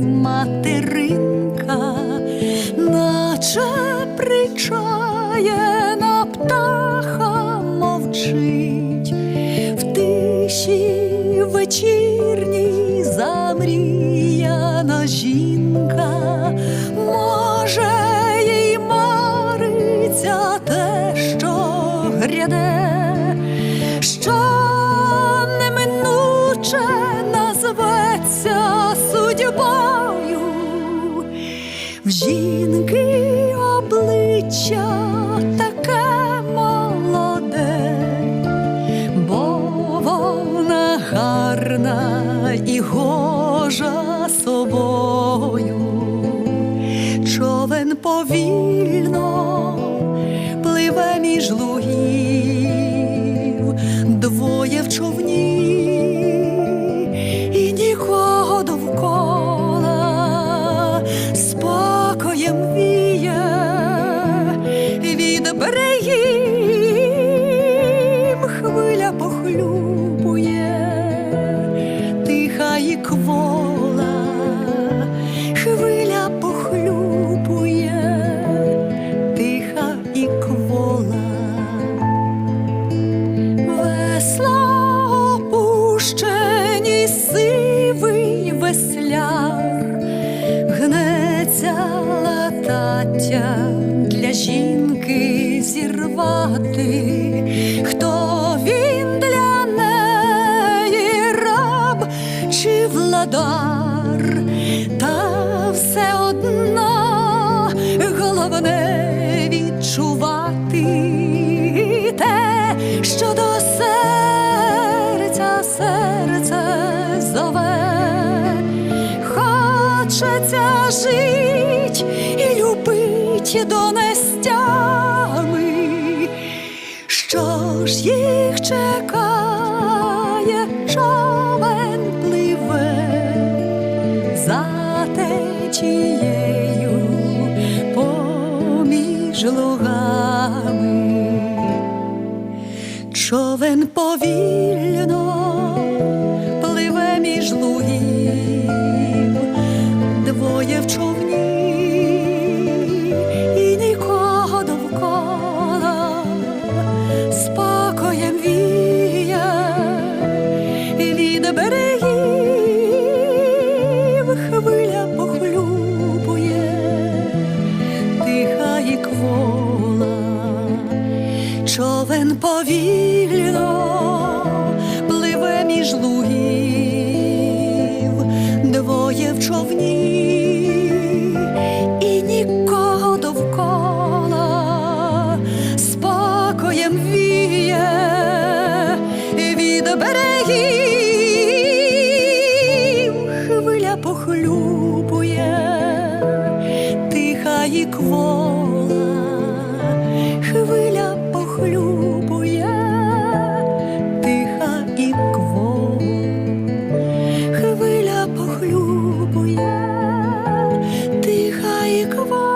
материнка, наче причає на птаха мовчить. В тиші вечірній замріяна жінка, може, їй мариться те, що гряде, що неминуче назветься судьбою. В жінки обличчя таке молоде, бо вона гарна і гожа собою. Човен повільно похлюбує, тиха і квола, хвиля похлюбує, тиха і квола. Весла опущені, сивий весляр, гнеться латаття чи та все одно головне відчувати те, що до серця серце зове, хочеться жить і любить до нестями, що ж їх чекає, Човен повільно пливе між лугів, двоє в човні і нікого довкола. Спокоєм віє від берегів. Хвиля похлюбує, тиха і квола, човен повільно квола, хвиля похлюбує, тиха і квола, хвиля похлюбує, тиха і квола.